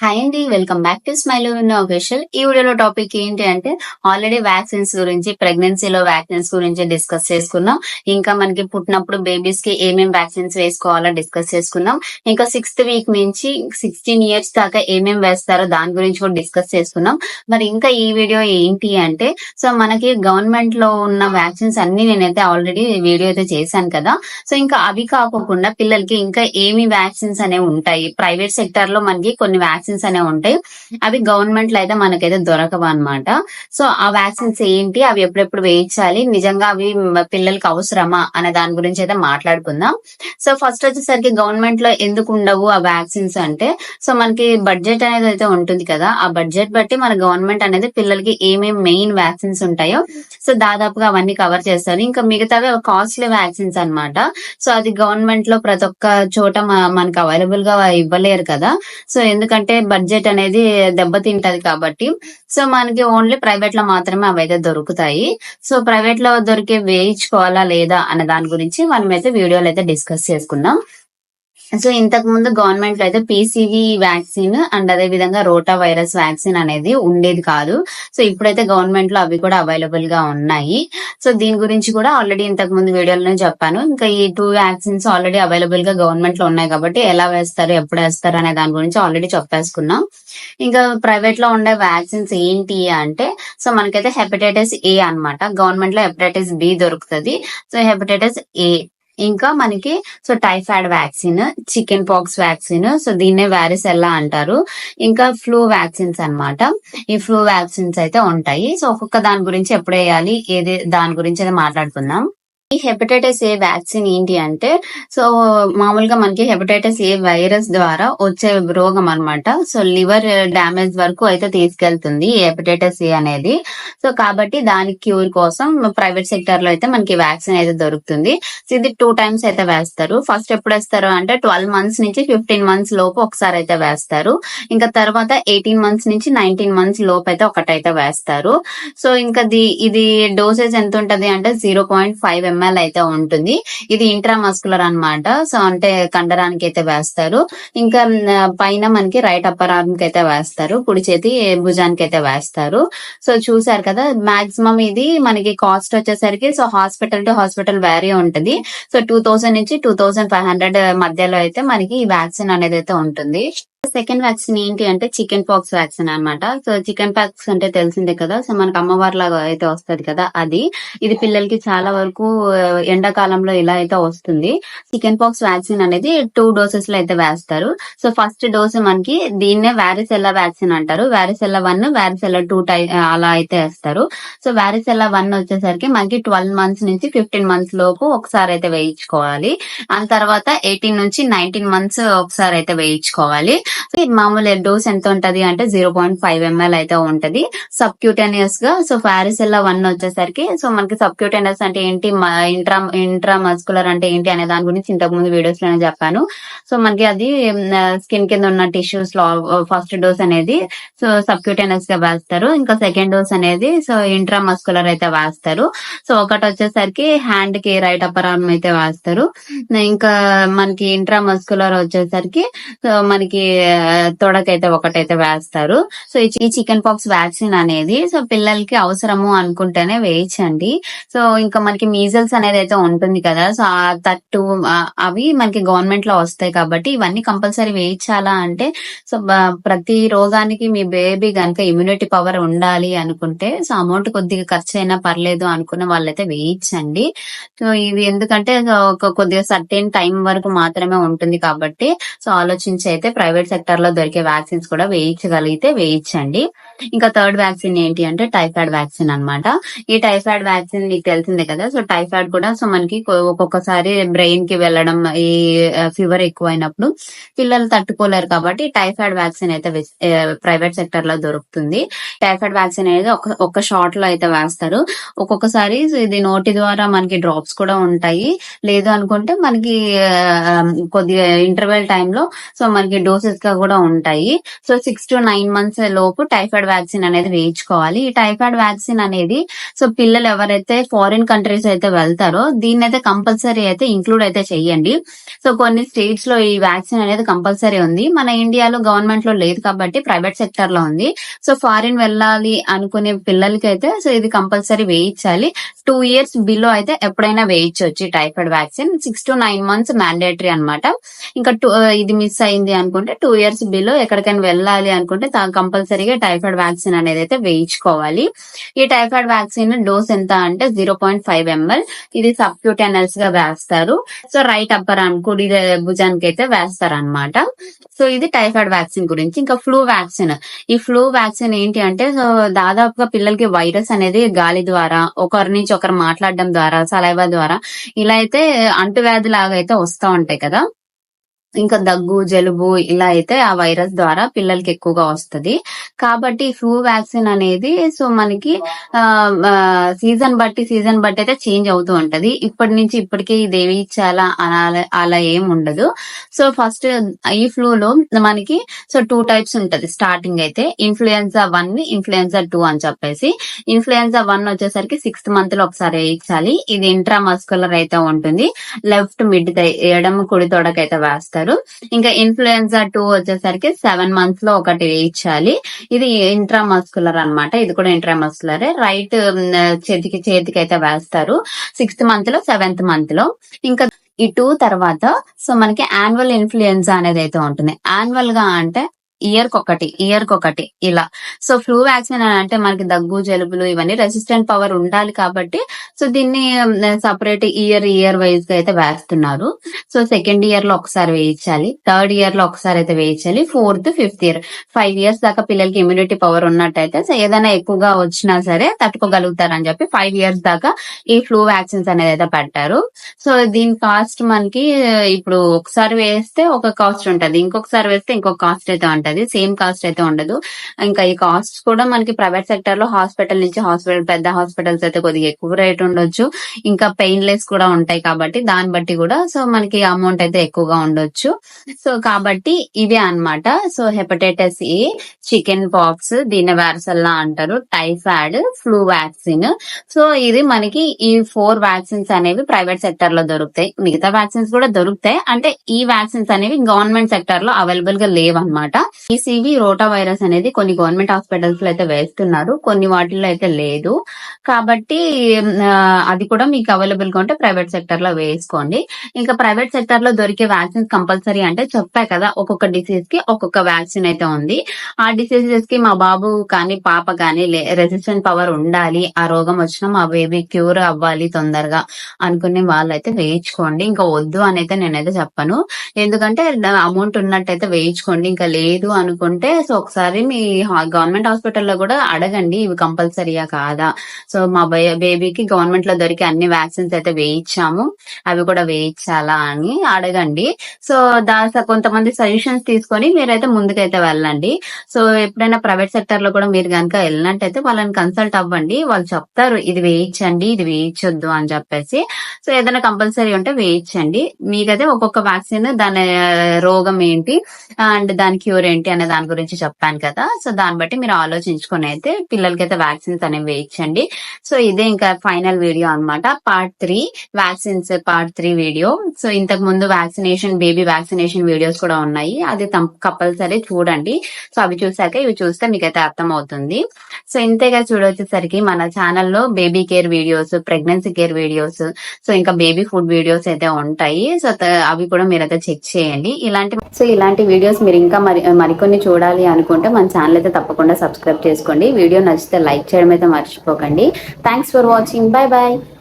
Hi అండి welcome back to smile official ఈ వీడియోలో టాపిక్ ఏంటి అంటే ఆల్రెడీ వ్యాక్సిన్స్ గురించి ప్రెగ్నెన్సీలో వ్యాక్సిన్స్ గురించి డిస్కస్ చేసుకున్నాం. ఇంకా మనకి పుట్టినప్పుడు బేబీస్కి ఏమేమి వ్యాక్సిన్స్ వేసుకోవాలో డిస్కస్ చేసుకున్నాం. ఇంకా సిక్స్త్ వీక్ నుంచి సిక్స్టీన్ ఇయర్స్ దాకా ఏమేమి వేస్తారో దాని గురించి కూడా డిస్కస్ చేసుకున్నాం. మరి ఇంకా ఈ వీడియో ఏంటి అంటే సో మనకి గవర్నమెంట్లో ఉన్న వ్యాక్సిన్స్ అన్ని నేనైతే ఆల్రెడీ వీడియో అయితే చేశాను కదా. సో ఇంకా అవి కాకుండా పిల్లలకి ఇంకా ఏమి వ్యాక్సిన్స్ అనేవి ఉంటాయి? ప్రైవేట్ సెక్టర్లో మనకి కొన్ని వ్యాక్సిన్స్ అనేవి ఉంటాయి. అవి గవర్నమెంట్లో అయితే మనకైతే దొరకవు అనమాట సో ఆ వ్యాక్సిన్స్ ఏంటి? అవి ఎప్పుడెప్పుడు వేయించాలి? నిజంగా అవి పిల్లలకి అవసరమా? అనే దాని గురించి అయితే మాట్లాడుకుందాం. సో ఫస్ట్ వచ్చేసరికి గవర్నమెంట్లో ఎందుకు ఉండవు ఆ వ్యాక్సిన్స్ అంటే సో మనకి బడ్జెట్ అనేది అయితే ఉంటుంది కదా. ఆ బడ్జెట్ బట్టి మన గవర్నమెంట్ అనేది పిల్లలకి ఏమేమి మెయిన్ వ్యాక్సిన్స్ ఉంటాయో సో దాదాపుగా అవన్నీ కవర్ చేస్తారు. ఇంకా మిగతావి కాస్ట్లీ వ్యాక్సిన్స్ అన్నమాట. సో అది గవర్నమెంట్లో ప్రతి ఒక్క చోట మనకు మనకి అవైలబుల్గా ఇవ్వలేరు కదా. సో ఎందుకంటే బడ్జెట్ అనేది దెబ్బతింటది కాబట్టి సో మనకి ఓన్లీ ప్రైవేట్లో మాత్రమే అవైతే దొరుకుతాయి. సో ప్రైవేట్లో దొరికే వేయించుకోవాలా లేదా అనే దాని గురించి మనం అయితే వీడియోలో అయితే డిస్కస్ చేసుకున్నాం. సో ఇంతకు ముందు గవర్నమెంట్లో అయితే పిసివి వ్యాక్సిన్ అండ్ అదే విధంగా రోటా వైరస్ వ్యాక్సిన్ అనేది ఉండేది కాదు. సో ఇప్పుడైతే గవర్నమెంట్లో అవి కూడా అవైలబుల్గా ఉన్నాయి. సో దీని గురించి కూడా ఆల్రెడీ ఇంతకు ముందు వీడియోలోనే చెప్పాను. ఇంకా ఈ టూ వ్యాక్సిన్స్ ఆల్రెడీ అవైలబుల్గా గవర్నమెంట్లో ఉన్నాయి కాబట్టి ఎలా వేస్తారు ఎప్పుడు వేస్తారు అనే దాని గురించి ఆల్రెడీ చెప్పేసుకున్నాం. ఇంకా ప్రైవేట్లో ఉండే వ్యాక్సిన్స్ ఏంటి అంటే సో మనకైతే హెపటైటిస్ ఏ అన్నమాట. గవర్నమెంట్లో హెపటైటిస్ బి దొరుకుతుంది. సో హెపటైటిస్ ఏ ఇంకా మనకి so typhoid vaccine chicken pox vaccine so దీన్నే వ్యారిసెల్లా అంటారు. ఇంకా ఫ్లూ వ్యాక్సిన్స్ అన్నమాట. ఈ ఫ్లూ వ్యాక్సిన్స్ అయితే ఉంటాయి. సో ఒక్కొక్క దాని గురించి ఎప్పుడు వేయాలి? ఏది దాని గురించి అయితే మాట్లాడుకుందాం. ఈ హెపటైటిస్ ఏ వ్యాక్సిన్ ఏంటి అంటే సో మామూలుగా మనకి హెపటైటిస్ ఏ వైరస్ ద్వారా వచ్చే రోగం అన్నమాట. సో లివర్ డ్యామేజ్ వరకు అయితే తీసుకెళ్తుంది ఈ హెపటైటిస్ ఏ అనేది. సో కాబట్టి దాని క్యూర్ కోసం ప్రైవేట్ సెక్టర్లో అయితే మనకి వ్యాక్సిన్ అయితే దొరుకుతుంది. సో ఇది టూ టైమ్స్ అయితే వేస్తారు. ఫస్ట్ ఎప్పుడు వేస్తారు అంటే ట్వెల్వ్ మంత్స్ నుంచి ఫిఫ్టీన్ మంత్స్ లోపు ఒకసారి అయితే వేస్తారు. ఇంకా తర్వాత ఎయిటీన్ మంత్స్ నుంచి నైన్టీన్ మంత్స్ లోపు అయితే ఒకటైతే వేస్తారు. సో ఇంకా ఇది డోసేజ్ ఎంత ఉంటది అంటే జీరో పాయింట్ ఫైవ్ ఎంఎల్ అయితే ఉంటుంది. ఇది ఇంట్రామస్కులర్ అన్నమాట. సో అంటే కండరానికి అయితే వేస్తారు. ఇంకా పైన మనకి రైట్ అప్పర్ ఆర్మ్కి అయితే వేస్తారు. కుడి చేతి భుజానికి అయితే వేస్తారు. సో చూసారు కదా మాక్సిమం ఇది మనకి కాస్ట్ వచ్చేసరికి so hospital to hospital vary ఉంటుంది. సో టూ థౌసండ్ నుంచి టూ థౌసండ్ ఫైవ్ హండ్రెడ్ మధ్యలో అయితే మనకి ఈ వ్యాక్సిన్ అనేది అయితే ఉంటుంది. సెకండ్ వ్యాక్సిన్ ఏంటి అంటే చికెన్ పాక్స్ వ్యాక్సిన్ అన్నమాట. సో చికెన్ పాక్స్ అంటే తెలిసిందే కదా. సో మనకి అమ్మవారి లాగా అయితే వస్తది కదా అది. ఇది పిల్లలకి చాలా వరకు ఎండాకాలంలో ఇలా అయితే వస్తుంది. చికెన్ పాక్స్ వ్యాక్సిన్ అనేది టూ డోసెస్లో అయితే వేస్తారు. సో ఫస్ట్ డోస్ మనకి దీన్నే వ్యారిసెల్లా వ్యాక్సిన్ అంటారు. వ్యారిసెల్లా వన్ వ్యారిసెల్లా టూ టై అలా అయితే వేస్తారు. సో వ్యారిసెల్లా వన్ వచ్చేసరికి మనకి ట్వెల్వ్ మంత్స్ నుంచి ఫిఫ్టీన్ మంత్స్ లోపు ఒకసారి అయితే వేయించుకోవాలి. ఆ తర్వాత ఎయిటీన్ నుంచి నైన్టీన్ మంత్స్ ఒకసారి అయితే వేయించుకోవాలి. సో ఇది మామూలు డోస్ ఎంత ఉంటది అంటే జీరో పాయింట్ ఫైవ్ ఎంఎల్ అయితే ఉంటది. సబ్క్యూటేనియస్గా సో ఫ్యారిసెల్లా వన్ వచ్చేసరికి సో మనకి సబ్క్యూటేనియస్ అంటే ఏంటి? ఇంట్రా ఇంట్రా మస్కులర్ అంటే ఏంటి అనే దాని గురించి ఇంతకు ముందు వీడియోస్లోనే చెప్పాను. సో మనకి అది స్కిన్ కింద ఉన్న టిష్యూస్లో ఫస్ట్ డోస్ అనేది సో సబ్క్యూటేనియస్గా వేస్తారు. ఇంకా సెకండ్ డోస్ అనేది సో ఇంట్రా మస్కులర్ అయితే వేస్తారు. సో ఒకటి వచ్చేసరికి హ్యాండ్కి రైట్ అప్పర్ ఆర్మ్ అయితే వేస్తారు. ఇంకా మనకి ఇంట్రా మస్కులర్ వచ్చేసరికి సో మనకి తొడకైతే ఒకటైతే వేస్తారు. సో ఈ చికెన్ పాక్స్ వ్యాక్సిన్ అనేది సో పిల్లలకి అవసరము అనుకుంటేనే వేయించండి సో ఇంకా మనకి మీజల్స్ అనేది అయితే ఉంటుంది కదా సో ఆ తట్టు అవి మనకి గవర్నమెంట్లో వస్తాయి కాబట్టి ఇవన్నీ కంపల్సరీ వేయించాలా అంటే సో ప్రతి రోగానికి మీ బేబీ కనుక ఇమ్యూనిటీ పవర్ ఉండాలి అనుకుంటే సో అమౌంట్ కొద్దిగా ఖర్చు అయినా పర్లేదు అనుకున్న వాళ్ళైతే వేయించండి. సో ఇది ఎందుకంటే ఒక కొద్దిగా సర్టెన్ టైం వరకు మాత్రమే ఉంటుంది కాబట్టి సో ఆలోచించి అయితే ప్రైవేట్ సెక్టర్లో దొరికే వ్యాక్సిన్స్ కూడా వేయించగలిగితే వేయించండి. ఇంకా థర్డ్ వ్యాక్సిన్ ఏంటి అంటే టైఫాయిడ్ వ్యాక్సిన్ అన్నమాట. ఈ టైఫాయిడ్ వ్యాక్సిన్ మీకు తెలిసిందే కదా సో టైఫాయిడ్ కూడా సో మనకి ఒక్కొక్కసారి బ్రెయిన్కి వెళ్ళడం ఈ ఫీవర్ ఎక్కువైనప్పుడు పిల్లలు తట్టుకోలేరు కాబట్టి టైఫాయిడ్ వ్యాక్సిన్ అయితే ప్రైవేట్ సెక్టర్లో దొరుకుతుంది. టైఫాయిడ్ వ్యాక్సిన్ అనేది ఒక ఒక షాట్లో అయితే వేస్తారు. ఒక్కొక్కసారి ఇది నోటి ద్వారా మనకి డ్రాప్స్ కూడా ఉంటాయి. లేదు అనుకుంటే మనకి కొద్దిగా ఇంటర్వెల్ టైంలో సో మనకి డోసెస్ డోసెస్గా కూడా ఉంటాయి. So six to nine months లోపు టైఫాయిడ్ వ్యాక్సిన్ అనేది వేయించుకోవాలి. ఈ టైఫాయిడ్ వ్యాక్సిన్ అనేది సో పిల్లలు ఎవరైతే ఫారిన్ కంట్రీస్ అయితే వెళ్తారో దీన్ని అయితే కంపల్సరీ అయితే ఇంక్లూడ్ అయితే చెయ్యండి సో కొన్ని స్టేట్స్లో ఈ వ్యాక్సిన్ అనేది కంపల్సరీ ఉంది. మన ఇండియాలో గవర్నమెంట్లో లేదు కాబట్టి ప్రైవేట్ సెక్టర్లో ఉంది. సో ఫారిన్ వెళ్ళాలి అనుకునే పిల్లలకి అయితే సో ఇది కంపల్సరీ వేయించాలి. టూ ఇయర్స్ బిలో అయితే ఎప్పుడైనా వేయించవచ్చు ఈ typhoid vaccine six to nine months mandatory అన్నమాట. ఇంకా టూ ఇది మిస్ అయింది అనుకుంటే టూ టూ ఇయర్స్ బిలో ఎక్కడికైనా వెళ్ళాలి అనుకుంటే కంపల్సరీగా టైఫాయిడ్ వ్యాక్సిన్ అనేది అయితే వేయించుకోవాలి. ఈ టైఫాయిడ్ వ్యాక్సిన్ డోస్ ఎంత అంటే జీరో పాయింట్ ఫైవ్ ఎంఎల్ ఇది సబ్క్యూటెనల్స్గా వేస్తారు. సో రైట్ అప్పర్ అనుకుడి కుడి భుజానికి అయితే వేస్తారు అనమాట సో ఇది టైఫాయిడ్ వ్యాక్సిన్ గురించి. ఇంకా ఫ్లూ వ్యాక్సిన్ ఈ ఫ్లూ వ్యాక్సిన్ ఏంటి అంటే సో దాదాపుగా పిల్లలకి వైరస్ అనేది గాలి ద్వారా ఒకరి నుంచి ఒకరు మాట్లాడడం ద్వారా సలైవా ద్వారా ఇలా అయితే అంటువ్యాధి లాగా అయితే వస్తూ ఉంటాయి కదా. ఇంకా దగ్గు జలుబు ఇలా అయితే ఆ వైరస్ ద్వారా పిల్లలకి ఎక్కువగా వస్తది. కాబట్టి ఫ్లూ వ్యాక్సిన్ అనేది సో మనకి సీజన్ బట్టి సీజన్ బట్టి అయితే చేంజ్ అవుతూ ఉంటది. ఇప్పటి నుంచి ఇప్పటికే ఇది ఏవి ఇచ్చాలా అలా అలా ఏం ఉండదు. సో ఫస్ట్ ఈ ఫ్లూ లో మనకి సో టూ టైప్స్ ఉంటది స్టార్టింగ్ అయితే. ఇన్ఫ్లుయెన్జా వన్ ఇన్ఫ్లుయెన్జా టూ అని చెప్పేసి. ఇన్ఫ్లుయెన్జా వన్ వచ్చేసరికి సిక్స్త్ మంత్లో ఒకసారి వేయించాలి ఇది ఇంట్రామస్కులర్ అయితే ఉంటుంది. లెఫ్ట్ మిడ్ ఎడమ కుడి తోడకైతే వేస్తారు. ఇంకా ఇన్ఫ్లుయెన్జా టూ వచ్చేసరికి సెవెన్ మంత్స్లో ఒకటి వేయించాలి ఇది ఇంట్రామస్కులర్ అన్నమాట. ఇది కూడా ఇంట్రామస్కులరే రైట్ చేతికి చేతికి అయితే వేస్తారు. సిక్స్త్ మంత్లో సెవెంత్ మంత్లో. ఇంకా ఈ టూ తర్వాత సో మనకి యాన్యువల్ ఇన్ఫ్లుయెన్జా అనేది అయితే ఉంటుంది. యాన్యువల్గా అంటే ఇయర్ ఒకటి ఇయర్ ఒకటి ఇలా. సో ఫ్లూ వ్యాక్సిన్ అని అంటే మనకి దగ్గు జలుబులు ఇవన్నీ రెసిస్టెంట్ పవర్ ఉండాలి కాబట్టి సో దీన్ని సపరేట్ ఇయర్ ఇయర్ వైజ్గా అయితే వేస్తున్నారు. సో సెకండ్ ఇయర్లో ఒకసారి వేయించాలి. థర్డ్ ఇయర్లో ఒకసారి అయితే వేయించాలి. Fourth fifth year five years దాకా పిల్లలకి ఇమ్యూనిటీ పవర్ ఉన్నట్టయితే సో ఏదైనా ఎక్కువగా వచ్చినా సరే తట్టుకోగలుగుతారని చెప్పి ఫైవ్ ఇయర్స్ దాకా ఈ ఫ్లూ వ్యాక్సిన్స్ అనేది అయితే పెట్టారు. సో దీని కాస్ట్ మనకి ఇప్పుడు ఒకసారి వేస్తే ఒక కాస్ట్ ఉంటది. ఇంకొకసారి వేస్తే ఇంకొక కాస్ట్ అయితే ఉంటది. సేమ్ కాస్ట్ అయితే ఉండదు. ఇంకా ఈ కాస్ట్ కూడా మనకి ప్రైవేట్ సెక్టర్లో హాస్పిటల్ నుంచి హాస్పిటల్ పెద్ద హాస్పిటల్స్ అయితే కొద్దిగా ఎక్కువ రేట్ ఉండొచ్చు. ఇంకా పెయిన్లెస్ కూడా ఉంటాయి కాబట్టి దాన్ని బట్టి కూడా సో మనకి అమౌంట్ అయితే ఎక్కువగా ఉండొచ్చు. సో కాబట్టి ఇవే అన్నమాట. So hepatitis A chickenpox దీన్ని వ్యారసల్లా అంటారు టైఫాయిడ్ ఫ్లూ వ్యాక్సిన్. సో ఇది మనకి ఈ ఫోర్ వ్యాక్సిన్స్ అనేవి ప్రైవేట్ సెక్టర్లో దొరుకుతాయి. మిగతా వ్యాక్సిన్స్ కూడా దొరుకుతాయి. అంటే ఈ వ్యాక్సిన్స్ అనేవి గవర్నమెంట్ సెక్టర్లో అవైలబుల్గా లేవన్నమాట. సివి రోటా వైరస్ అనేది కొన్ని గవర్నమెంట్ హాస్పిటల్స్లో అయితే వేస్తున్నారు. కొన్ని వాటిల్లో అయితే లేదు. కాబట్టి అది కూడా మీకు అవైలబుల్గా ఉంటే ప్రైవేట్ సెక్టర్లో వేసుకోండి. ఇంకా ప్రైవేట్ సెక్టర్లో దొరికే వ్యాక్సిన్స్ కంపల్సరీ అంటే చెప్పా కదా ఒక్కొక్క డిసీజ్కి ఒక్కొక్క వ్యాక్సిన్ అయితే ఉంది. ఆ డిసీజెస్కి మా బాబు కానీ పాప కానీ రెసిస్టెంట్ పవర్ ఉండాలి ఆ రోగం వచ్చినా మా బేబీ క్యూర్ అవ్వాలి తొందరగా అనుకునే వాళ్ళైతే వేయించుకోండి. ఇంకా వద్దు అని అయితే నేనైతే చెప్పను. ఎందుకంటే అమౌంట్ ఉన్నట్టయితే వేయించుకోండి. ఇంకా లేదు అనుకుంటే సో ఒకసారి మీ గవర్నమెంట్ హాస్పిటల్లో కూడా అడగండి. ఇవి కంపల్సరీయా కాదా? సో మా బేబీకి గవర్నమెంట్ గవర్నమెంట్లో దొరికే అన్ని వ్యాక్సిన్స్ అయితే వేయించాము. అవి కూడా వేయించాలా అని అడగండి. సో దా కొంతమంది సజెషన్స్ తీసుకొని మీరైతే ముందుకైతే వెళ్ళండి. సో ఎప్పుడైనా ప్రైవేట్ సెక్టర్లో కూడా మీరు కనుక వెళ్ళినట్టయితే వాళ్ళని కన్సల్ట్ అవ్వండి. వాళ్ళు చెప్తారు ఇది వేయించండి ఇది వేయించొద్దు అని చెప్పేసి. సో ఏదైనా కంపల్సరీ ఉంటే వేయించండి. మీకైతే ఒక్కొక్క వ్యాక్సిన్ దాని రోగం ఏంటి అండ్ దాని క్యూర్ ఏంటి అనే దాని గురించి చెప్పాను కదా. సో దాన్ని బట్టి మీరు ఆలోచించుకొని అయితే పిల్లలకైతే వ్యాక్సిన్స్ అనేవి వేయించండి. సో ఇదే ఇంకా ఫైనల్ వీడియో అనమాట part three vaccines part three video so ఇంతకు ముందు వ్యాక్సినేషన్ బేబీ వ్యాక్సినేషన్ వీడియోస్ కూడా ఉన్నాయి. అది కంపల్సరీ చూడండి. సో అవి చూసాక ఇవి చూస్తే మీకైతే అర్థం అవుతుంది సో ఇంతేగా చూడొచ్చేసరికి మన ఛానల్లో baby care videos pregnancy care videos so ఇంకా బేబీ ఫుడ్ వీడియోస్ అయితే ఉంటాయి. సో అవి కూడా మీరైతే చెక్ చేయండి. ఇలాంటి సో ఇలాంటి వీడియోస్ మీరు ఇంకా మరి మరికొన్ని చూడాలి అనుకుంటే మన ఛానల్ అయితే తప్పకుండా సబ్స్క్రైబ్ చేసుకోండి. వీడియో నచ్చితే లైక్ చేయడం అయితే మర్చిపోకండి. Thanks for watching Bye bye.